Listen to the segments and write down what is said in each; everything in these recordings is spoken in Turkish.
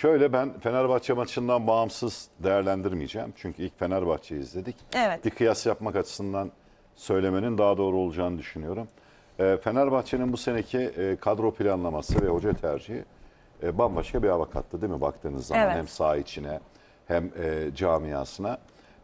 Şöyle ben Fenerbahçe maçından bağımsız değerlendirmeyeceğim. Çünkü ilk Fenerbahçe'yi izledik. Evet. Bir kıyas yapmak açısından söylemenin daha doğru olacağını düşünüyorum. Ee, Fenerbahçe'nin bu seneki e, kadro planlaması ve hoca tercihi e, bambaşka bir hava kattı değil mi baktığınız zaman Evet. hem saha içine hem e, camiasına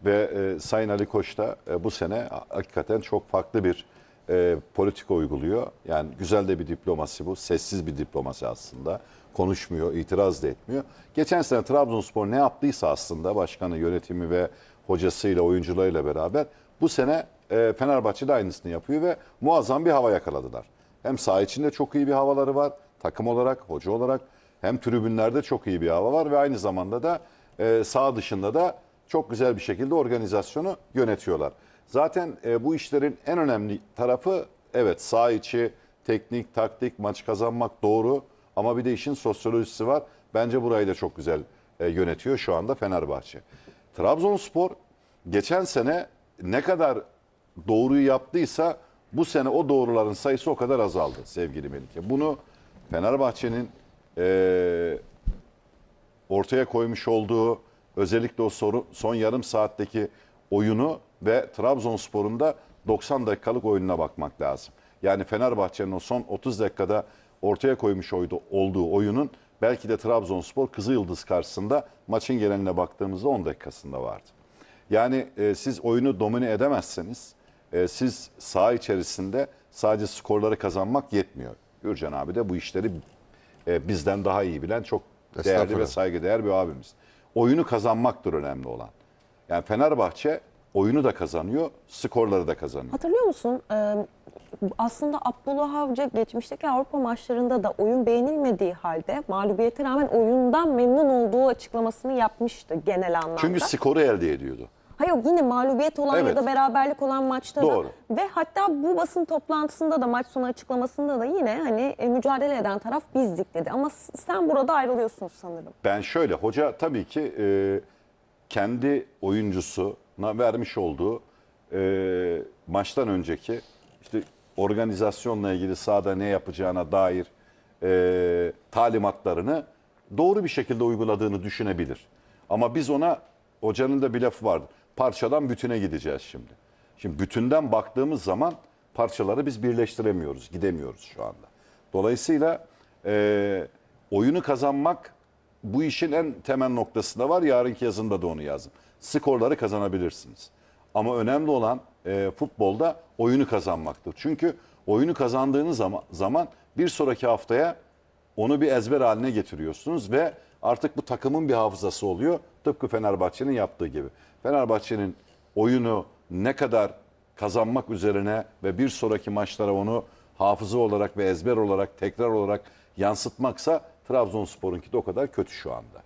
ve Sayın Ali Koç da bu sene hakikaten çok farklı bir e, politika uyguluyor. Yani güzel de bir diplomasi bu. Sessiz bir diplomasi aslında. Konuşmuyor, itiraz da etmiyor. Geçen sene Trabzonspor ne yaptıysa aslında başkanı, yönetimi ve hocasıyla, oyuncularıyla beraber bu sene e, Fenerbahçe de aynısını yapıyor ve muazzam bir hava yakaladılar. Hem saha içinde çok iyi bir havaları var, takım olarak, hoca olarak hem tribünlerde çok iyi bir hava var ve aynı zamanda da e, saha dışında da çok güzel bir şekilde organizasyonu yönetiyorlar. Zaten e, bu işlerin en önemli tarafı evet saha içi, teknik, taktik, maç kazanmak doğru ama bir de işin sosyolojisi var. Bence burayı da çok güzel e, yönetiyor şu anda Fenerbahçe. Trabzonspor geçen sene ne kadar doğruyu yaptıysa bu sene o doğruların sayısı o kadar azaldı sevgili Melike. Bunu Fenerbahçe'nin e, ortaya koymuş olduğu özellikle o soru, son yarım saatteki oyunu ve Trabzonspor'un da 90 dakikalık oyununa bakmak lazım. Yani Fenerbahçe'nin o son 30 dakikada ortaya koymuş olduğu oyunun belki de Trabzonspor Kızılyıldız karşısında maçın geneline baktığımızda 10 dakikasında vardı. Yani e, siz oyunu domine edemezseniz e, siz saha içerisinde sadece skorları kazanmak yetmiyor. Gürcan abi de bu işleri e, bizden daha iyi bilen çok değerli ve saygıdeğer bir abimiz. Oyunu kazanmaktır önemli olan. Yani Fenerbahçe oyunu da kazanıyor, skorları da kazanıyor. Hatırlıyor musun? Ee, aslında Abdullah Avcı geçmişteki Avrupa maçlarında da oyun beğenilmediği halde mağlubiyete rağmen oyundan memnun olduğu açıklamasını yapmıştı genel anlamda. Çünkü skoru elde ediyordu. Hayır yine mağlubiyet olan Evet. ya da beraberlik olan maçta Doğru. da ve hatta bu basın toplantısında da maç sonu açıklamasında da yine hani e, mücadele eden taraf bizdik dedi. Ama sen burada ayrılıyorsun sanırım. Ben şöyle, hoca tabii ki e, kendi oyuncusuna vermiş olduğu e, maçtan önceki işte organizasyonla ilgili sahada ne yapacağına dair e, talimatlarını doğru bir şekilde uyguladığını düşünebilir. Ama biz ona hocanın da bir lafı vardı. Parçadan bütüne gideceğiz şimdi. Şimdi bütünden baktığımız zaman parçaları biz birleştiremiyoruz, gidemiyoruz şu anda. Dolayısıyla e, oyunu kazanmak bu işin en temel noktasında var. Yarınki yazında da onu yazdım. Skorları kazanabilirsiniz. Ama önemli olan e, futbolda oyunu kazanmaktır. Çünkü oyunu kazandığınız zaman, zaman bir sonraki haftaya onu bir ezber haline getiriyorsunuz ve artık bu takımın bir hafızası oluyor. Tıpkı Fenerbahçe'nin yaptığı gibi. Fenerbahçe'nin oyunu ne kadar kazanmak üzerine ve bir sonraki maçlara onu hafıza olarak ve ezber olarak tekrar olarak yansıtmaksa Trabzonspor'unki de o kadar kötü şu anda.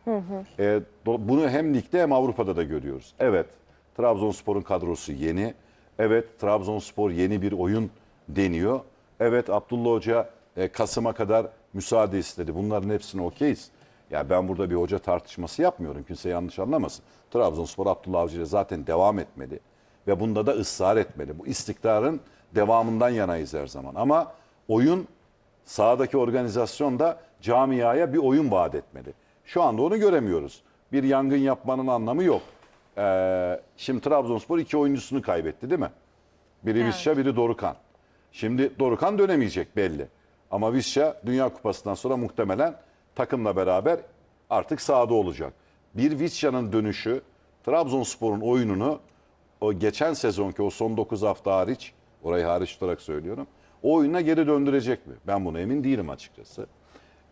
Ee, do- bunu hem ligde hem Avrupa'da da görüyoruz. Evet Trabzonspor'un kadrosu yeni. Evet Trabzonspor yeni bir oyun deniyor. Evet Abdullah Hoca e, Kasım'a kadar müsaade istedi. Bunların hepsine okeyiz. Ya ben burada bir hoca tartışması yapmıyorum. Kimse yanlış anlamasın. Trabzonspor Abdullah Avcı ile zaten devam etmeli. Ve bunda da ısrar etmeli. Bu istikrarın devamından yanayız her zaman. Ama oyun sahadaki organizasyon da camiaya bir oyun vaat etmeli. Şu anda onu göremiyoruz. Bir yangın yapmanın anlamı yok. Ee, şimdi Trabzonspor iki oyuncusunu kaybetti değil mi? Biri Evet. Visca, biri Dorukan. Şimdi Dorukan dönemeyecek belli. Ama Visca Dünya Kupası'ndan sonra muhtemelen takımla beraber artık sahada olacak. Bir Visca'nın dönüşü Trabzonspor'un oyununu o geçen sezonki o son 9 hafta hariç, orayı hariç tutarak söylüyorum. O oyuna geri döndürecek mi? Ben buna emin değilim açıkçası.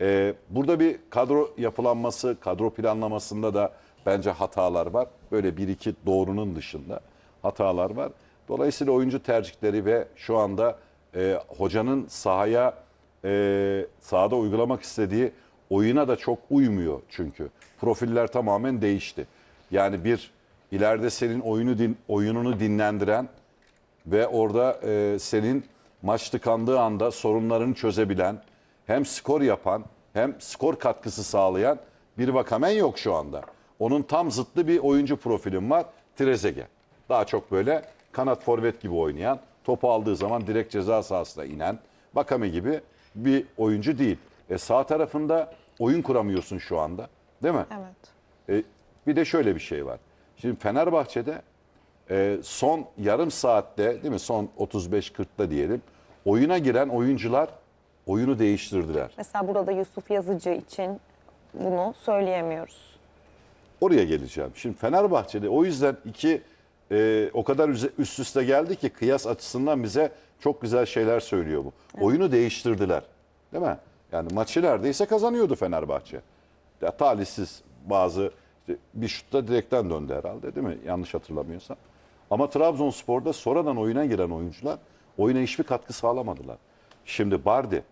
Ee, burada bir kadro yapılanması, kadro planlamasında da bence hatalar var. Böyle bir iki doğrunun dışında hatalar var. Dolayısıyla oyuncu tercihleri ve şu anda e, hocanın sahaya e, sahada uygulamak istediği oyuna da çok uymuyor çünkü. Profiller tamamen değişti. Yani bir ileride senin oyunu din, oyununu dinlendiren ve orada e, senin maç tıkandığı anda sorunlarını çözebilen, hem skor yapan hem skor katkısı sağlayan bir Vakamen yok şu anda. Onun tam zıttı bir oyuncu profilim var. Trezeguet. Daha çok böyle kanat forvet gibi oynayan, topu aldığı zaman direkt ceza sahasına inen Vakame gibi bir oyuncu değil. E sağ tarafında oyun kuramıyorsun şu anda. Değil mi? Evet. E, bir de şöyle bir şey var. Şimdi Fenerbahçe'de e, son yarım saatte değil mi? Son 35-40'ta diyelim. Oyuna giren oyuncular oyunu değiştirdiler. Mesela burada Yusuf Yazıcı için bunu söyleyemiyoruz. Oraya geleceğim. Şimdi Fenerbahçe'de o yüzden iki e, o kadar üst üste geldi ki kıyas açısından bize çok güzel şeyler söylüyor bu. Oyunu değiştirdiler. Değil mi? Yani maçı neredeyse kazanıyordu Fenerbahçe. Ya, talihsiz bazı işte bir şutta direkten döndü herhalde değil mi? Yanlış hatırlamıyorsam. Ama Trabzonspor'da sonradan oyuna giren oyuncular oyuna hiçbir katkı sağlamadılar. Şimdi Bardi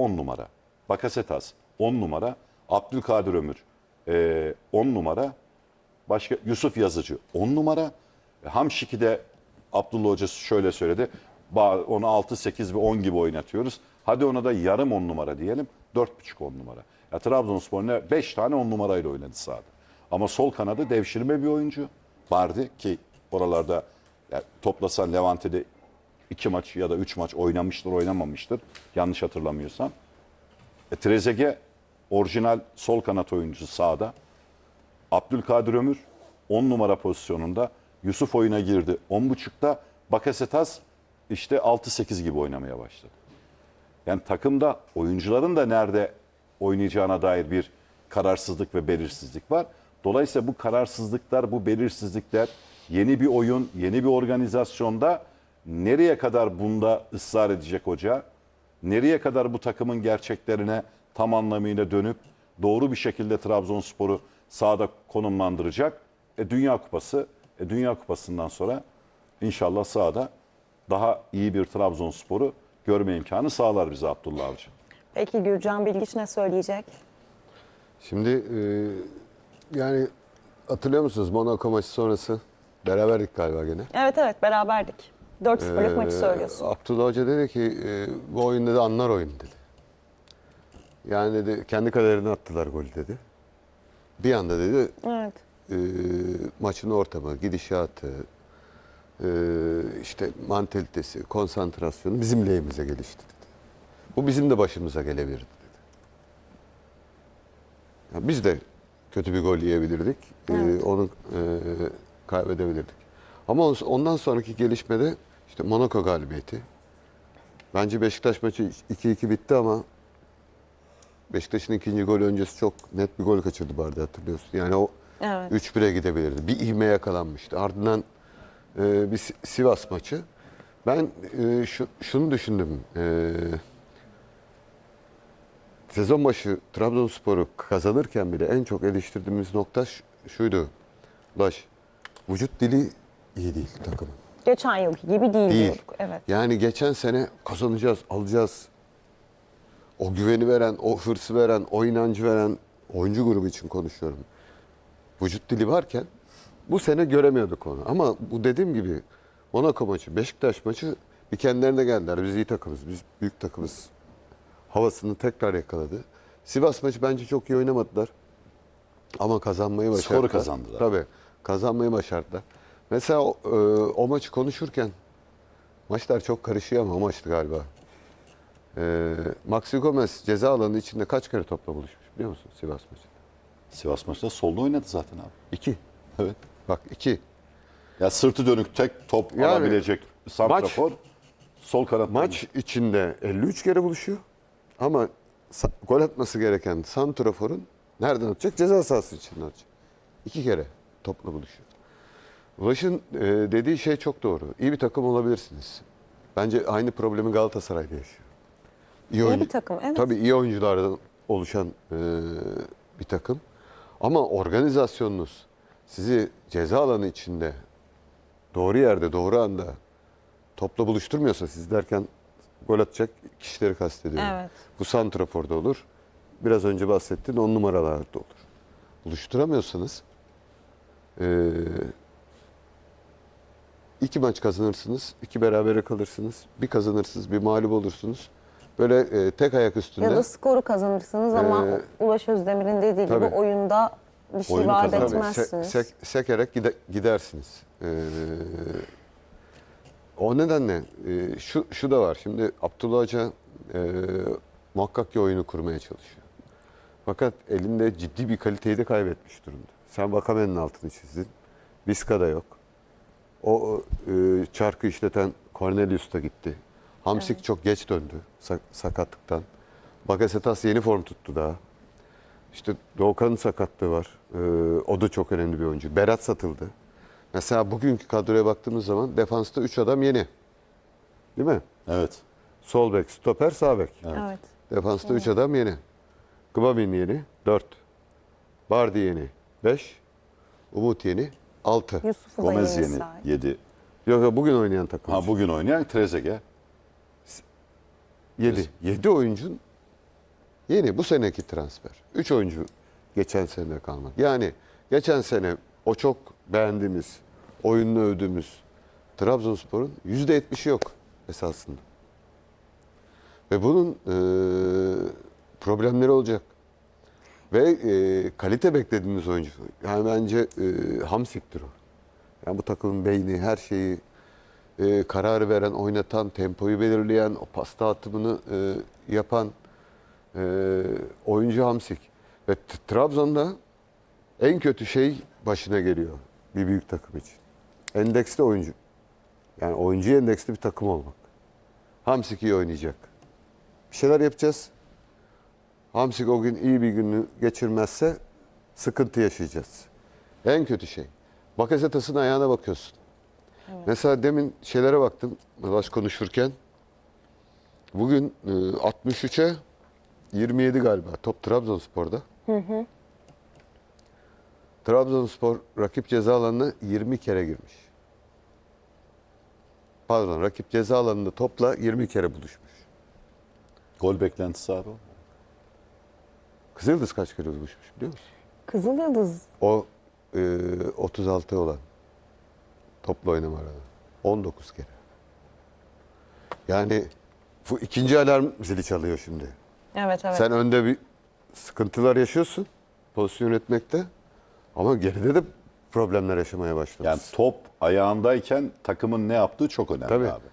10 numara. Bakasetas 10 numara. Abdülkadir Ömür 10 numara. Başka Yusuf Yazıcı 10 numara. E, Hamşiki'de Abdullah Hoca şöyle söyledi. Onu 6, 8 ve 10 gibi oynatıyoruz. Hadi ona da yarım 10 numara diyelim. 4,5 10 numara. Ya Trabzonspor ne 5 tane 10 numarayla oynadı sahada. Ama sol kanadı devşirme bir oyuncu. Bardi ki oralarda ya toplasan Levante'de 2 maç ya da 3 maç oynamıştır, oynamamıştır. Yanlış hatırlamıyorsam. E, Trezeguet orijinal sol kanat oyuncusu sağda. Abdülkadir Ömür 10 numara pozisyonunda. Yusuf oyuna girdi 10.5'ta. Bakasetas işte 6-8 gibi oynamaya başladı. Yani takımda oyuncuların da nerede oynayacağına dair bir kararsızlık ve belirsizlik var. Dolayısıyla bu kararsızlıklar, bu belirsizlikler yeni bir oyun, yeni bir organizasyonda nereye kadar bunda ısrar edecek hoca? Nereye kadar bu takımın gerçeklerine tam anlamıyla dönüp doğru bir şekilde Trabzonspor'u sahada konumlandıracak? E, Dünya Kupası, e, Dünya Kupası'ndan sonra inşallah sahada daha iyi bir Trabzonspor'u görme imkanı sağlar bize Abdullah Avcı. Peki Gürcan Bilgiç ne söyleyecek? Şimdi e, yani hatırlıyor musunuz Monaco maçı sonrası? Beraberdik galiba gene. Evet evet beraberdik. 4-0'lık maçı söylüyorsun. Abdullah Hoca dedi ki e, bu oyun dedi anlar oyun dedi. Yani dedi kendi kaderine attılar golü dedi. Bir anda dedi Evet. e, maçın ortamı, gidişatı, e, işte mantalitesi, konsantrasyonu bizim lehimize gelişti dedi. Bu bizim de başımıza gelebilirdi dedi. Ya biz de kötü bir gol yiyebilirdik. E, Evet. onu e, kaybedebilirdik. Ama on- ondan sonraki gelişmede işte Monaco galibiyeti. Bence Beşiktaş maçı 2-2 bitti ama Beşiktaş'ın ikinci gol öncesi çok net bir gol kaçırdı Bardi hatırlıyorsun. Yani o Evet. 3-1'e gidebilirdi. Bir ivme yakalanmıştı. Ardından e, bir Si- Sivas maçı. Ben e, şu, şunu düşündüm. E, sezon başı Trabzonspor'u kazanırken bile en çok eleştirdiğimiz nokta şuydu. Ulaş, vücut dili iyi değil takımın. Geçen yılki gibi değil, Değil. diyorduk. Evet. Yani geçen sene kazanacağız, alacağız. O güveni veren, o hırsı veren, o inancı veren oyuncu grubu için konuşuyorum. Vücut dili varken bu sene göremiyorduk onu. Ama bu dediğim gibi Monaco maçı, Beşiktaş maçı bir kendilerine geldiler. Biz iyi takımız, biz büyük takımız. Havasını tekrar yakaladı. Sivas maçı bence çok iyi oynamadılar. Ama kazanmayı başardılar. Skoru kazandılar. Tabii. Kazanmayı başardılar. Mesela o, e, o maçı konuşurken maçlar çok karışıyor ama o maçtı galiba. E, Maxi Gomez ceza alanı içinde kaç kere topla buluşmuş biliyor musun Sivas maçı? Sivas maçında solda oynadı zaten abi. İki. Evet. Bak iki. Ya sırtı dönük tek top Yani alabilecek santrafor sol kanat. Maç içinde 53 kere buluşuyor. Ama gol atması gereken santraforun nereden atacak? Ceza sahası içinden atacak. İki kere topla buluşuyor. Ulaş'ın e, dediği şey çok doğru. İyi bir takım olabilirsiniz. Bence aynı problemi Galatasaray'da yaşıyor. İyi oyun- bir takım, evet. Tabii iyi oyunculardan oluşan e, bir takım. Ama organizasyonunuz sizi ceza alanı içinde doğru yerde, doğru anda topla buluşturmuyorsa siz derken gol atacak kişileri kastediyorum. Evet. Bu santraforda olur. Biraz önce bahsettiğin on numaralarda olur. Buluşturamıyorsanız eee iki maç kazanırsınız, iki berabere kalırsınız, bir kazanırsınız, bir mağlup olursunuz. Böyle eee, tek ayak üstünde. Ya da skoru kazanırsınız ama Ee, Ulaş Özdemir'in dediği gibi tabii. oyunda bir şey Oyunu vaat. Tabii, se- etmezsiniz. sek- sekerek gide- gidersiniz. Ee, o nedenle e, şu şu da var. Şimdi Abdullah Hoca e, muhakkak ki oyunu kurmaya çalışıyor. Fakat elinde ciddi bir kaliteyi de kaybetmiş durumda. Sen Vakame'nin altını çizdin. Vizca da yok. O e, çarkı işleten Cornelius da gitti. Hamsik çok geç döndü sak- sakatlıktan. Bakasetas yeni form tuttu daha. İşte Doğukan'ın sakatlığı var. Ee, o da çok önemli bir oyuncu. Berat satıldı. Mesela bugünkü kadroya baktığımız zaman defansta 3 adam yeni. Değil mi? Evet. Sol bek, stoper, sağ bek. Evet. Defansta 3 adam yeni. Gbamin yeni 4. Bardi yeni 5. Umut yeni 6. Yusuf'u da Gomez yeni yeni sahip. 7. Yok yok bugün oynayan takım. Ha bugün oynayan Trezeguet. 7. 7 oyuncun yeni bu seneki transfer. 3 oyuncu geçen sene kalmak. Yani geçen sene o çok beğendiğimiz, oyununu övdüğümüz Trabzonspor'un %70'i yok esasında. Ve bunun e, problemleri olacak. Ve e, kalite beklediğimiz oyuncu. Yani bence e, Hamsik'tir o. Yani bu takımın beyni, her şeyi e, kararı veren, oynatan, tempoyu belirleyen, o pasta atımını e, yapan e, oyuncu Hamsik. Ve Trabzon'da en kötü şey başına geliyor bir büyük takım için. Endeksli oyuncu. Yani oyuncu endeksli bir takım olmak. Hamsik iyi oynayacak. Bir şeyler yapacağız. Hamsik o gün iyi bir günü geçirmezse sıkıntı yaşayacağız. En kötü şey. Bakasetas'ın ayağına bakıyorsun. Mesela demin şeylere baktım Ulaş konuşurken. Bugün e, 63'e 27 galiba top Trabzonspor'da. Trabzonspor rakip ceza alanına 20 kere girmiş. Pardon rakip ceza alanında topla 20 kere buluşmuş. Gol beklentisi abi. Kızıldız kaç kere buluşmuş biliyor musun? Kızıl Yıldız O e, 36 olan topla oynama arada. 19 kere. Yani bu ikinci alarm zili çalıyor şimdi. Evet evet. Sen önde bir sıkıntılar yaşıyorsun pozisyon yönetmekte ama geride de problemler yaşamaya başladın. Yani top ayağındayken takımın ne yaptığı çok önemli Tabii. abi.